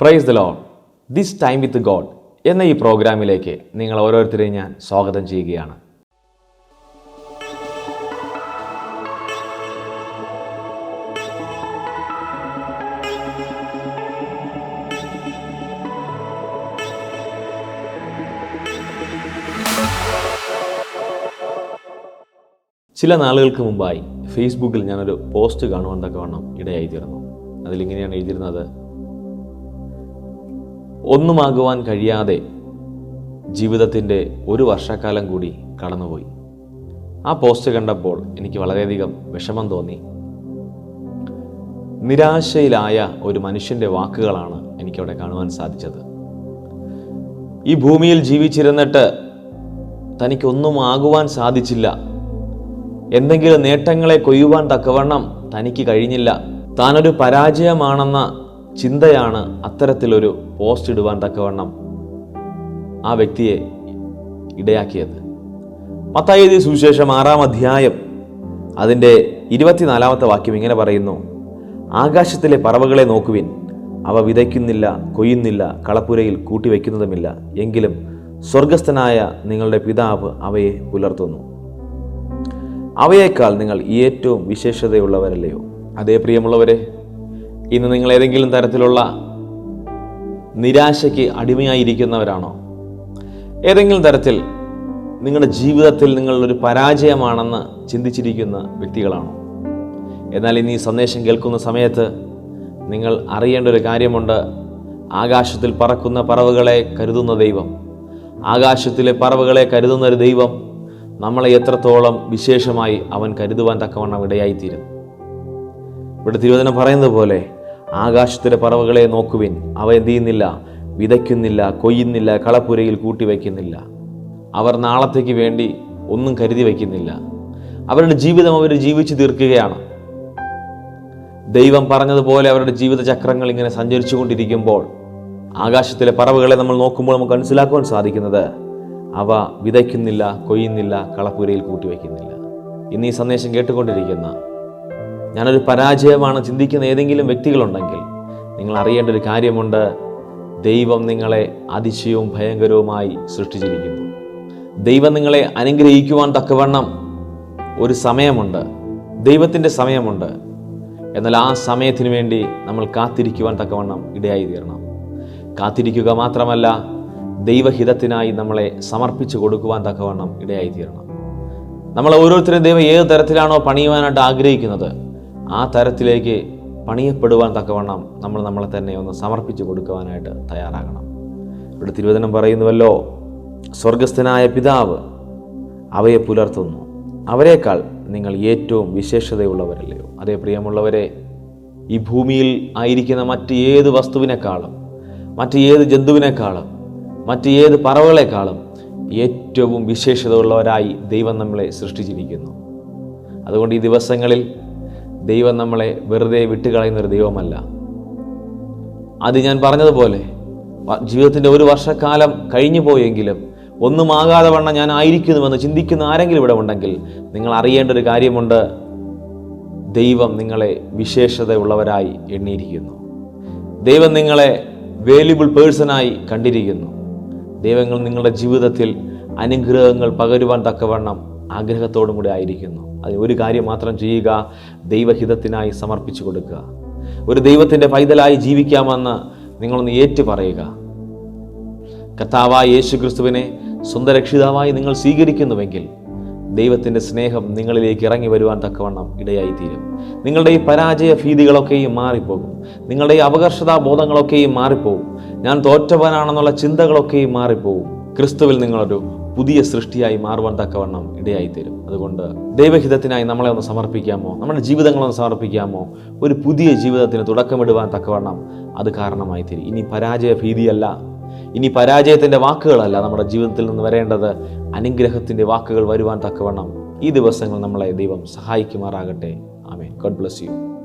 Praise the Lord this time with God എന്ന ഈ പ്രോഗ്രാമിലേക്ക് നിങ്ങൾ ഓരോരുത്തരെയും ഞാൻ സ്വാഗതം ചെയ്യുകയാണ്. ചില നാളുകൾക്ക് മുമ്പായി ഫേസ്ബുക്കിൽ ഞാനൊരു പോസ്റ്റ് കാണുവാൻ തക്കവണ്ണം ഇടയായി തീർന്നു അതിലിങ്ങനെയാണ് എഴുതിയിരുന്നത്. ഒന്നുമാകുവാൻ കഴിയാതെ ജീവിതത്തിന്റെ ഒരു വർഷക്കാലം കൂടി കടന്നുപോയി. ആ പോസ്റ്റ് കണ്ടപ്പോൾ എനിക്ക് വളരെയധികം വിഷമം തോന്നി. നിരാശയിലായ ഒരു മനുഷ്യന്റെ വാക്കുകളാണ് എനിക്കവിടെ കാണുവാൻ സാധിച്ചത്. ഈ ഭൂമിയിൽ ജീവിച്ചിരുന്നിട്ട് തനിക്കൊന്നും ആകുവാൻ സാധിച്ചില്ല. എന്തെങ്കിലും നേട്ടങ്ങളെ കൊയ്യുവാൻ തക്കവണ്ണം തനിക്ക് കഴിഞ്ഞില്ല. താനൊരു പരാജയമാണെന്ന ചിന്തയാണ് അത്തരത്തിലൊരു പോസ്റ്റ് ഇടുവാൻ തക്കവണ്ണം ആ വ്യക്തിയെ ഇടയാക്കിയത്. പത്തായതി സുവിശേഷം ആറാം അധ്യായം അതിന്റെ ഇരുപത്തിനാലാമത്തെ വാക്യം ഇങ്ങനെ പറയുന്നു ആകാശത്തിലെ പറവകളെ നോക്കുവിൻ അവ വിതയ്ക്കുന്നില്ല കൊയ്യുന്നില്ല കളപ്പുരയിൽ കൂട്ടിവെക്കുന്നതുമില്ല എങ്കിലും സ്വർഗസ്ഥനായ നിങ്ങളുടെ പിതാവ് അവയെ പുലർത്തുന്നു. അവയേക്കാൾ നിങ്ങൾ ഏറ്റവും വിശേഷതയുള്ളവരല്ലയോ? അതേ പ്രിയമുള്ളവരെ ഇന്ന് നിങ്ങൾ ഏതെങ്കിലും തരത്തിലുള്ള നിരാശയ്ക്ക് അടിമയായിരിക്കുന്നവരാണോ? ഏതെങ്കിലും തരത്തിൽ നിങ്ങളുടെ ജീവിതത്തിൽ നിങ്ങളൊരു പരാജയമാണെന്ന് ചിന്തിച്ചിരിക്കുന്ന വ്യക്തികളാണോ? എന്നാൽ ഇന്ന് ഈ സന്ദേശം കേൾക്കുന്ന സമയത്ത് നിങ്ങൾ അറിയേണ്ട ഒരു കാര്യമുണ്ട്. ആകാശത്തിൽ പറക്കുന്ന പറവുകളെ കരുതുന്ന ദൈവം. ആകാശത്തിലെ പറവുകളെ കരുതുന്ന ഒരു ദൈവം നമ്മളെ എത്രത്തോളം വിശേഷമായി അവൻ കരുതുവാൻ തക്കവണ്ണം ഇടയായിത്തീരും. ഇവിടെ തിരുവചനം പറയുന്നത് പോലെ ആകാശത്തിലെ പറവകളെ നോക്കുവിൻ. അവ എന്ത് ചെയ്യുന്നില്ല? വിതയ്ക്കുന്നില്ല കൊയ്യുന്നില്ല കളപ്പുരയിൽ കൂട്ടിവെക്കുന്നില്ല അവർ നാളത്തേക്ക് വേണ്ടി ഒന്നും കരുതി വയ്ക്കുന്നില്ല. അവരുടെ ജീവിതം അവർ ജീവിച്ചു തീർക്കുകയാണ്. ദൈവം പറഞ്ഞതുപോലെ അവരുടെ ജീവിത ചക്രങ്ങൾ ഇങ്ങനെ സഞ്ചരിച്ചു കൊണ്ടിരിക്കുമ്പോൾ ആകാശത്തിലെ പറവുകളെ നമ്മൾ നോക്കുമ്പോൾ നമുക്ക് മനസ്സിലാക്കുവാൻ സാധിക്കുന്നത് അവ വിതയ്ക്കുന്നില്ല കൊയ്യുന്നില്ല കളപ്പുരയിൽ കൂട്ടിവെക്കുന്നില്ല ഇന്ന് ഈ സന്ദേശം കേട്ടുകൊണ്ടിരിക്കുന്ന ഞാനൊരു പരാജയമാണ് ചിന്തിക്കുന്ന ഏതെങ്കിലും വ്യക്തികളുണ്ടെങ്കിൽ നിങ്ങൾ അറിയേണ്ട ഒരു കാര്യമുണ്ട്. ദൈവം നിങ്ങളെ അതിശയവും ഭയങ്കരവുമായി സൃഷ്ടിച്ചിരിക്കുന്നു. ദൈവം നിങ്ങളെ അനുഗ്രഹിക്കുവാൻ തക്കവണ്ണം ഒരു സമയമുണ്ട്. ദൈവത്തിന്റെ സമയമുണ്ട്. എന്നാൽ ആ സമയത്തിന് വേണ്ടി നമ്മൾ കാത്തിരിക്കുവാൻ തക്കവണ്ണം ഇടയായി തീരണം കാത്തിരിക്കുക മാത്രമല്ല ദൈവഹിതത്തിനായി നമ്മളെ സമർപ്പിച്ചു കൊടുക്കുവാൻ തക്കവണ്ണം ഇടയായി തീരണം നമ്മൾ ഓരോരുത്തരും ദൈവം ഏത് തരത്തിലാണോ പണിയുവാനായിട്ട് ആഗ്രഹിക്കുന്നത് ആ തരത്തിലേക്ക് പണിയപ്പെടുവാൻ തക്കവണ്ണം നമ്മൾ നമ്മളെ തന്നെ ഒന്ന് സമർപ്പിച്ചു കൊടുക്കുവാനായിട്ട് തയ്യാറാകണം. ഇവിടെ തിരുവചനം പറയുന്നുവല്ലോ സ്വർഗസ്ഥനായ പിതാവ് അവയെ പുലർത്തുന്നു. അവരെക്കാൾ നിങ്ങൾ ഏറ്റവും വിശേഷതയുള്ളവരല്ലയോ? അതേ പ്രിയമുള്ളവരെ ഈ ഭൂമിയിൽ ആയിരിക്കുന്ന മറ്റ് ഏത് വസ്തുവിനേക്കാളും മറ്റ് ഏത് ജന്തുവിനേക്കാളും മറ്റ് ഏത് പറവകളെക്കാളും ഏറ്റവും വിശേഷതയുള്ളവരായി ദൈവം നമ്മളെ സൃഷ്ടിച്ചിരിക്കുന്നു. അതുകൊണ്ട് ഈ ദിവസങ്ങളിൽ ദൈവം നമ്മളെ വെറുതെ വിട്ടുകളയുന്ന ഒരു ദൈവമല്ല. അത് ഞാൻ പറഞ്ഞതുപോലെ ജീവിതത്തിന്റെ ഒരു വർഷക്കാലം കഴിഞ്ഞു പോയെങ്കിലും ഒന്നും ആകാതെ വണ്ണം ഞാൻ ആയിരിക്കുന്നുവെന്ന് ചിന്തിക്കുന്ന ആരെങ്കിലും ഇവിടെ ഉണ്ടെങ്കിൽ നിങ്ങൾ അറിയേണ്ട ഒരു കാര്യമുണ്ട്. ദൈവം നിങ്ങളെ വിശേഷതയുള്ളവരായി എണ്ണിയിരിക്കുന്നു. ദൈവം നിങ്ങളെ വേല്യുബിൾ പേഴ്സണായി കണ്ടിരിക്കുന്നു. ദൈവങ്ങൾ നിങ്ങളുടെ ജീവിതത്തിൽ അനുഗ്രഹങ്ങൾ പകരുവാൻ തക്കവണ്ണം ആഗ്രഹത്തോടും കൂടി ആയിരിക്കുന്നു. അതിന് ഒരു കാര്യം മാത്രം ചെയ്യുക ദൈവഹിതത്തിനായി സമർപ്പിച്ചു കൊടുക്കുക. ഒരു ദൈവത്തിന്റെ പൈതലായി ജീവിക്കാമെന്ന് നിങ്ങളൊന്ന് ഏറ്റു പറയുക കർത്താവായ യേശു ക്രിസ്തുവിനെ സ്വന്തം രക്ഷിതാവായി നിങ്ങൾ സ്വീകരിക്കുന്നുവെങ്കിൽ ദൈവത്തിന്റെ സ്നേഹം നിങ്ങളിലേക്ക് ഇറങ്ങി വരുവാൻ തക്കവണ്ണം ഇടയായിത്തീരും. നിങ്ങളുടെ ഈ പരാജയ ഭീതികളൊക്കെയും മാറിപ്പോകും. നിങ്ങളുടെ ഈ അപകർഷതാ ബോധങ്ങളൊക്കെയും മാറിപ്പോകും. ഞാൻ തോറ്റവനാണെന്നുള്ള ചിന്തകളൊക്കെയും മാറിപ്പോകും. ക്രിസ്തുവിൽ നിങ്ങളൊരു പുതിയ സൃഷ്ടിയായി മാറുവാൻ തക്കവണ്ണം ഇടയായിത്തരും. അതുകൊണ്ട് ദൈവഹിതത്തിനായി നമ്മളെ ഒന്ന് സമർപ്പിക്കാമോ? നമ്മുടെ ജീവിതങ്ങളൊന്ന് സമർപ്പിക്കാമോ? ഒരു പുതിയ ജീവിതത്തിന് തുടക്കമിടുവാൻ തക്കവണ്ണം അത് കാരണമായി തരും ഇനി പരാജയ ഭീതിയല്ല ഇനി പരാജയത്തിന്റെ വാക്കുകളല്ല നമ്മുടെ ജീവിതത്തിൽ നിന്ന് വരേണ്ടത്. അനുഗ്രഹത്തിന്റെ വാക്കുകൾ വരുവാൻ തക്കവണ്ണം ഈ ദിവസങ്ങൾ നമ്മളെ ദൈവം സഹായിക്കുമാറാകട്ടെ. ആമേ ഗോഡ് ബ്ലസ് യു